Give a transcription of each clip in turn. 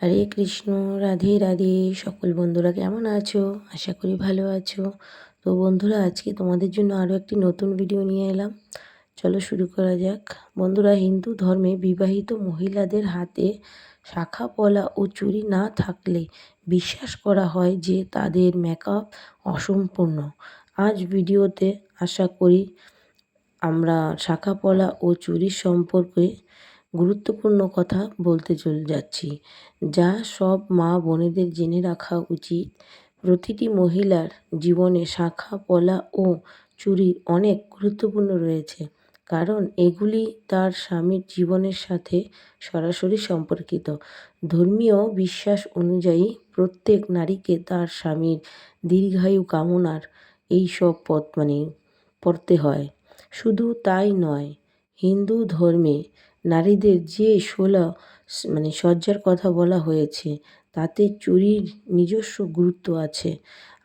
হরে কৃষ্ণ, রাধে রাধে। সকল বন্ধুরা কেমন আছো? আশা করি ভালো আছো। তো বন্ধুরা, আজকে তোমাদের জন্য আরও একটি নতুন ভিডিও নিয়ে এলাম। চলো শুরু করা যাক। বন্ধুরা, হিন্দু ধর্মে বিবাহিত মহিলাদের হাতে শাখা পলা ও চুরি না থাকলে বিশ্বাস করা হয় যে তাদের মেকআপ অসম্পূর্ণ। আজ ভিডিওতে আশা করি আমরা শাখা পলা ও চুরির সম্পর্কে গুরুত্বপূর্ণ কথা বলতে চলে যাচ্ছি। যা সব মা বোনেদের জেনে রাখা উচিত। প্রতিটি মহিলার জীবনে শাখা, পলা ও চুরি অনেক গুরুত্বপূর্ণ রয়েছে। কারণ এগুলি তার স্বামীর জীবনের সাথে সরাসরি সম্পর্কিত। ধর্মীয় বিশ্বাস অনুযায়ী প্রত্যেক নারীকে তার স্বামীর দীর্ঘায়ু কামনার এই সব পথ মানে পড়তে হয়। শুধু তাই নয়, হিন্দু ধর্মে নারীদের যে ষোলো মানে সজ্জার কথা বলা হয়েছে, তাতে চুরির নিজস্ব গুরুত্ব আছে।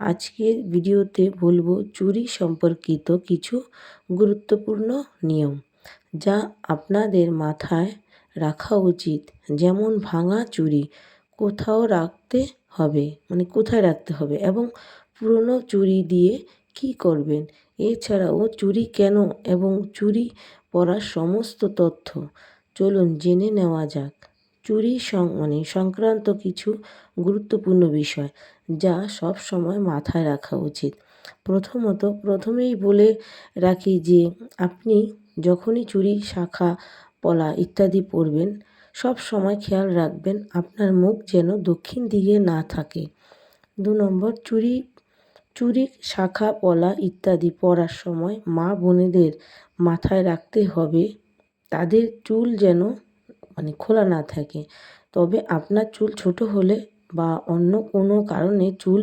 আজকের ভিডিওতে বলব চুরি সম্পর্কিত কিছু গুরুত্বপূর্ণ নিয়ম, যা আপনাদের মাথায় রাখা উচিত। যেমন ভাঙা চুরি, কোথাও রাখতে হবে মানে কোথায় রাখতে হবে এবং পুরনো চুরি দিয়ে কি করবেন? এছাড়াও চুরি কেন এবং চুরি পরার সমস্ত তথ্য? চলুন জেনে নেওয়া যাক। চুরি মানে সংক্রান্ত কিছু গুরুত্বপূর্ণ বিষয় যা সব সময় মাথায় রাখা উচিত। প্রথমত, প্রথমেই বলে রাখি যে আপনি যখনই চুরি, শাখা, পলা ইত্যাদি পরবেন সব সময় খেয়াল রাখবেন আপনার মুখ যেন দক্ষিণ দিকে না থাকে। দু নম্বর, চুরি চুরি শাখা, পলা ইত্যাদি পরার সময় মা বোনেদের মাথায় রাখতে হবে তাদের চুল যেন মানে খোলা না থাকে। তবে আপনার চুল ছোট হলে বা অন্য কোনো কারণে চুল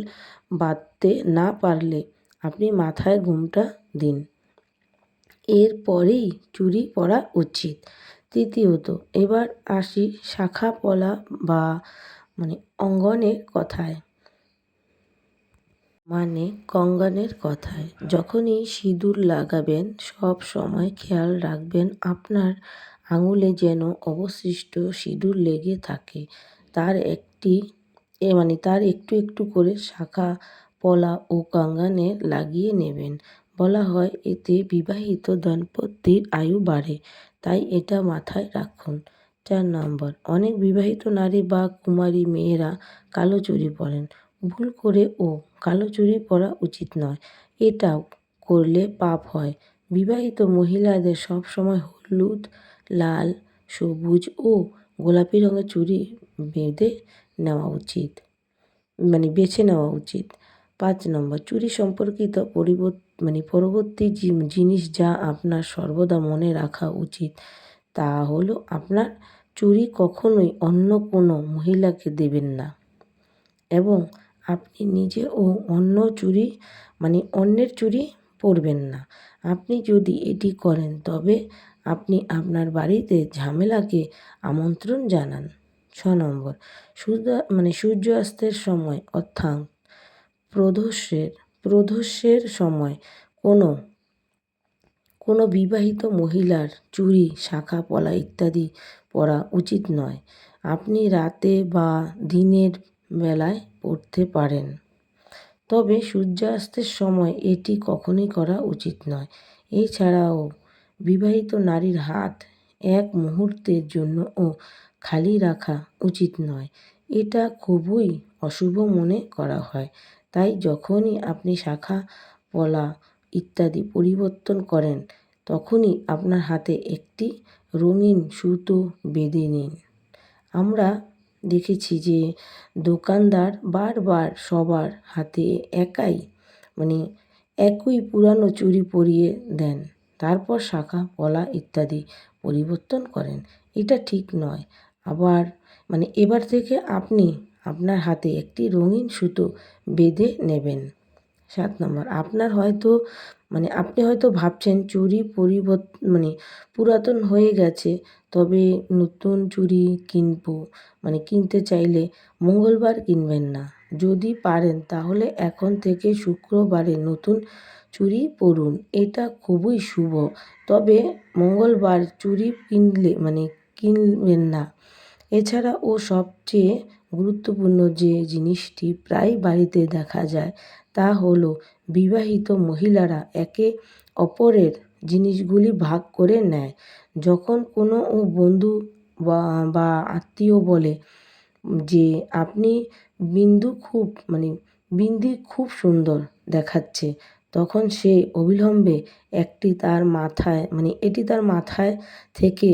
বাঁধতে না পারলে আপনি মাথায় ঘুমটা দিন। এরপরেই চুরি পরা উচিত। তৃতীয়ত, এবার আসি শাখা, পলা বা মানে অঙ্গনের কথায়। মানে কঙ্গনের কথায়, যখনই সিঁদুর লাগাবেন, সব সময় খেয়াল রাখবেন আপনার আঙুলে যেন অবশিষ্ট সিঁদুর লেগে থাকে। তার একটি, এ মানে তার একটু একটু করে শাখা পলা ও কঙ্গনে লাগিয়ে নেবেন। বলা হয়, এতে বিবাহিত দম্পতির আয়ু বাড়ে, তাই এটা মাথায় রাখুন। চার নম্বর, অনেক বিবাহিত নারী বা কুমারী মেয়েরা কালো চুরি পরেন। ভুল করে ও কালো চুড়ি পরা উচিত নয়। এটাও করলে পাপ হয়। বিবাহিত মহিলাদের সবসময় হলুদ, লাল, সবুজ ও গোলাপি রঙের চুড়ি বেঁধে নেওয়া উচিত। মানে বেছে নেওয়া উচিত। পাঁচ নম্বর চুরি সম্পর্কিত পরিবর্ত মানে পরবর্তী জিনিস যা আপনার সর্বদা মনে রাখা উচিত, তা হলো আপনার চুরি কখনোই অন্য কোনো মহিলাকে দেবেন না। এবং আপনি নিজে ও অন্য চুরি মানে অন্যের চুরি পরবেন না। আপনি যদি এটি করেন, তবে আপনি আপনার বাড়িতে ঝামেলাকে আমন্ত্রণ জানান। ছ নম্বর, সূর্য মানে সূর্যাস্তের সময়, অর্থাৎ প্রদোষের প্রদোষের সময় কোনো কোনো বিবাহিত মহিলার চুরি, শাখা পলা ইত্যাদি পরা উচিত নয়। আপনি রাতে বা দিনের বেলায় পড়তে পারেন। তবে সূর্যাস্তের সময় এটি কখনই করা উচিত নয়। এছাড়াও বিবাহিত নারীর হাত এক মুহূর্তের জন্যও খালি রাখা উচিত নয়। এটা খুবই অশুভ মনে করা হয়। তাই যখনই আপনি শাখা, পলা ইত্যাদি পরিবর্তন করেন, তখনই আপনার হাতে একটি রঙিন সুতো বেঁধে নিন। আমরা দেখেছি যে দোকানদার বারবার সবার হাতে একাই মানে একই পুরানো চুরি পরিয়ে দেন, তারপর শাখা পলা ইত্যাদি পরিবর্তন করেন। এটা ঠিক নয়। আবার মানে এবার থেকে আপনি আপনার হাতে একটি রঙিন সুতো বেঁধে নেবেন। সাত নম্বর। আপনার হয়তো মানে আপনি হয়তো ভাবছেন চুরি পরিবর্ত মানে পুরাতন হয়ে গেছে, তবে নতুন চুরি কিনবো। মানে কিনতে চাইলে মঙ্গলবার কিনবেন না। যদি পারেন, তাহলে এখন থেকে শুক্রবারে নতুন চুরি পরুন এটা খুবই শুভ। তবে মঙ্গলবার চুরি কিনলে মানে কিনবেন না। এছাড়া ও সবচেয়ে গুরুত্বপূর্ণ যে জিনিসটি প্রায় বাড়িতে দেখা যায় তা হলো, বিবাহিত মহিলারা একে অপরের জিনিসগুলি ভাগ করে নেয়। যখন কোনো বন্ধু বা বা আত্মীয় বলে যে, আপনি বিন্দু খুব মানে বিন্দি খুব সুন্দর দেখাচ্ছে। তখন সে অবিলম্বে একটি তার মাথায় মানে এটি তার মাথায় থেকে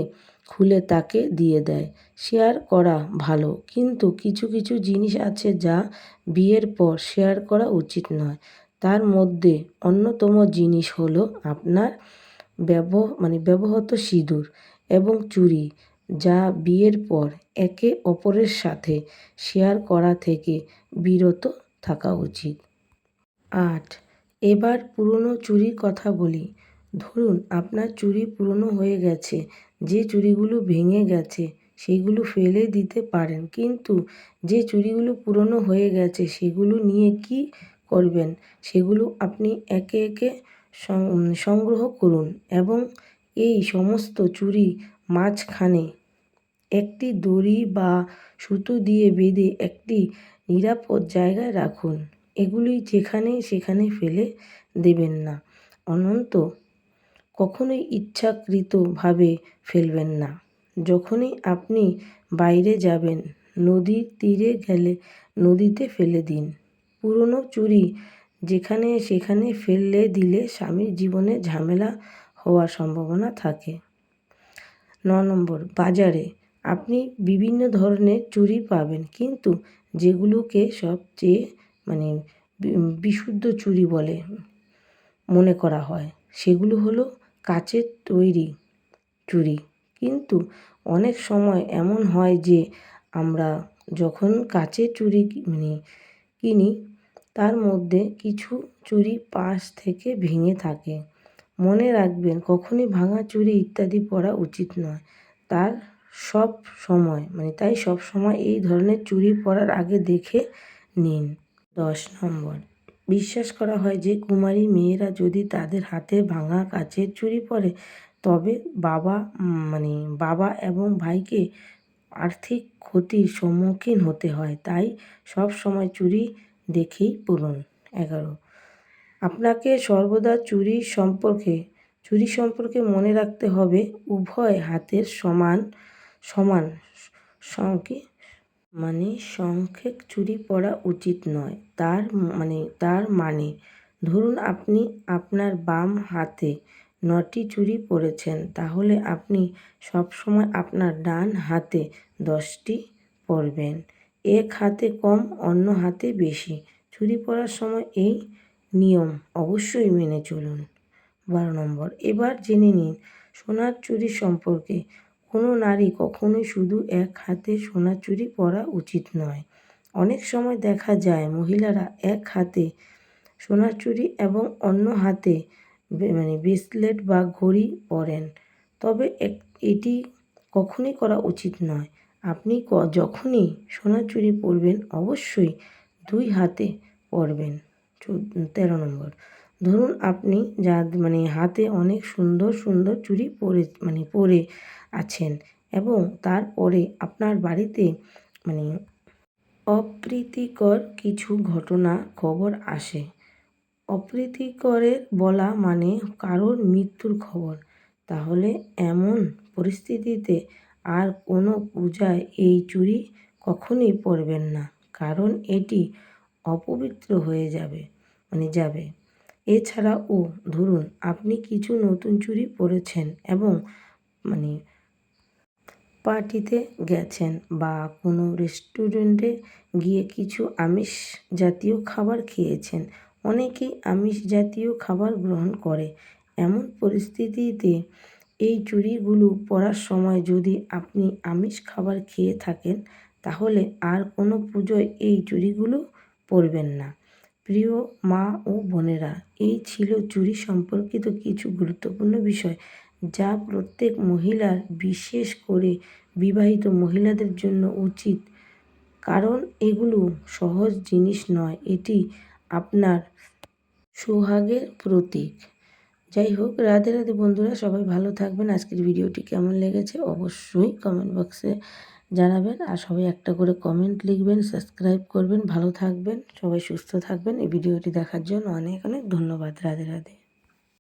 খুলে তাকে দিয়ে দেয়। শেয়ার করা ভালো, কিন্তু কিছু কিছু জিনিস আছে যা বিয়ের পর শেয়ার করা উচিত নয়। তার মধ্যে অন্যতম জিনিস হলো আপনার ব্যব মানে ব্যবহৃত সিঁদুর এবং চুড়ি, যা বিয়ের পর একে অপরের সাথে শেয়ার করা থেকে বিরত থাকা উচিত। আট, এবার পুরনো চুরির কথা বলি। ধরুন আপনার চুড়ি পুরনো হয়ে গেছে, যে চুড়িগুলো ভেঙে গেছে, সেগুলো ফেলে দিতে পারেন। কিন্তু যে চুড়িগুলো পুরনো হয়ে গেছে, সেগুলো নিয়ে কি করবেন? সেগুলো আপনি একে একে সংগ্রহ করুন এবং এই সমস্ত চুড়ি মাঝখানে একটি দড়ি বা সুতো দিয়ে বেঁধে একটি নিরাপদ জায়গায় রাখুন। এগুলি যেখানে সেখানে ফেলে দেবেন না। অনন্ত কখনোই ইচ্ছাকৃতভাবে ফেলবেন না। যখনই আপনি বাইরে যাবেন, নদীর তীরে গেলে নদীতে ফেলে দিন। পুরনো চুরি যেখানে সেখানে ফেললে দিলে স্বামীর জীবনে ঝামেলা হওয়ার সম্ভাবনা থাকে। ন নম্বর, বাজারে। আপনি বিভিন্ন ধরনের চুরি পাবেন, কিন্তু যেগুলোকে সবচেয়ে মানে বিশুদ্ধ চুড়ি বলে মনে করা হয়, সেগুলো হলো কাচের তৈরি চুড়ি কিন্তু অনেক সময় এমন হয় যে আমরা যখন কাচের চুড়ি মানে কিনি, তার মধ্যে কিছু চুড়ি পাশ থেকে ভেঙে থাকে। মনে রাখবেন, কখনই ভাঙা চুড়ি ইত্যাদি পরা উচিত নয়। তার সব সময় মানে তাই সব সময় এই ধরনের চুড়ি পরার আগে দেখে নিন। দশ নম্বর বিশ্বাস করা হয় যে, কুমারী মেয়েরা যদি তাদের হাতে ভাঙা কাচের চুড়ি পরে, তবে বাবা মানে বাবা এবং ভাইকে আর্থিক ক্ষতির সম্মুখীন হতে হয়। তাই সব সময় চুরি দেখেই পড়ুন। এগারো। আপনাকে সর্বদা চুরি সম্পর্কে চুরি সম্পর্কে মনে রাখতে হবে। উভয় হাতের সমান সমান, সঙ্গে মানে সংখ্যক চুরি পরা উচিত নয়। তার মানে তার মানে ধরুন আপনি আপনার বাম হাতে নটি চুরি পরেছেন তাহলে আপনি সবসময় আপনার ডান হাতে দশটি পরবেন এক হাতে কম, অন্য হাতে বেশি। চুরি পরার সময় এই নিয়ম অবশ্যই মেনে চলুন। বারো নম্বর, এবার জেনে নিন, সোনার চুরি সম্পর্কে কোনো নারী কখনোই শুধু এক হাতে সোনার চুরি পরা উচিত নয়। অনেক সময় দেখা যায় মহিলারা এক হাতে সোনার চুরি এবং অন্য হাতে মানে ব্রেসলেট বা ঘড়ি পরেন। তবে এটি কখনই করা উচিত নয়। আপনি যখনই সোনার চুরি পরবেন, অবশ্যই দুই হাতে পরবেন। তেরো নম্বর। ধরুন আপনি যা মানে হাতে অনেক সুন্দর সুন্দর চুড়ি পরে মানে পরে আছেন এবং তারপরে আপনার বাড়িতে মানে অপ্রীতিকর কিছু ঘটনা খবর আসে। অপ্রীতিকরের বলা মানে কারোর মৃত্যুর খবর। তাহলে এমন পরিস্থিতিতে আর কোনো পূজায় এই চুড়ি কখনোই পরবেন না, কারণ এটি অপবিত্র হয়ে যাবে মানে যাবে। এছাড়াও ধরুন আপনি কিছু নতুন চুড়ি পরেছেন এবং মানে পার্টিতে গেছেন বা কোনো রেস্টুরেন্টে গিয়ে কিছু আমিষ জাতীয় খাবার খেয়েছেন অনেকেই আমিষ জাতীয় খাবার গ্রহণ করে। এমন পরিস্থিতিতে এই চুড়িগুলো পরার সময় যদি আপনি আমিষ খাবার খেয়ে থাকেন, তাহলে আর কোনো পুজোয় এই চুড়িগুলো পরবেন না। প্রিয় মা ও বোনেরা, এই ছিল চুরি সম্পর্কিত কিছু গুরুত্বপূর্ণ বিষয় যা প্রত্যেক মহিলার, বিশেষ করে বিবাহিত মহিলাদের জন্য উচিত। কারণ এগুলো সহজ জিনিস নয়, এটি আপনার সোহাগের প্রতীক। যাই হোক, রাধে রাধে বন্ধুরা, সবাই ভালো থাকবেন। আজকের ভিডিওটি কেমন লেগেছে অবশ্যই কমেন্ট বক্সে জানাবেন আর সবাই একটা করে কমেন্ট লিখবেন সাবস্ক্রাইব করবেন। ভালো থাকবেন, সবাই সুস্থ থাকবেন। এই ভিডিওটি দেখার জন্য অনেক অনেক ধন্যবাদ। রাধে রাধে।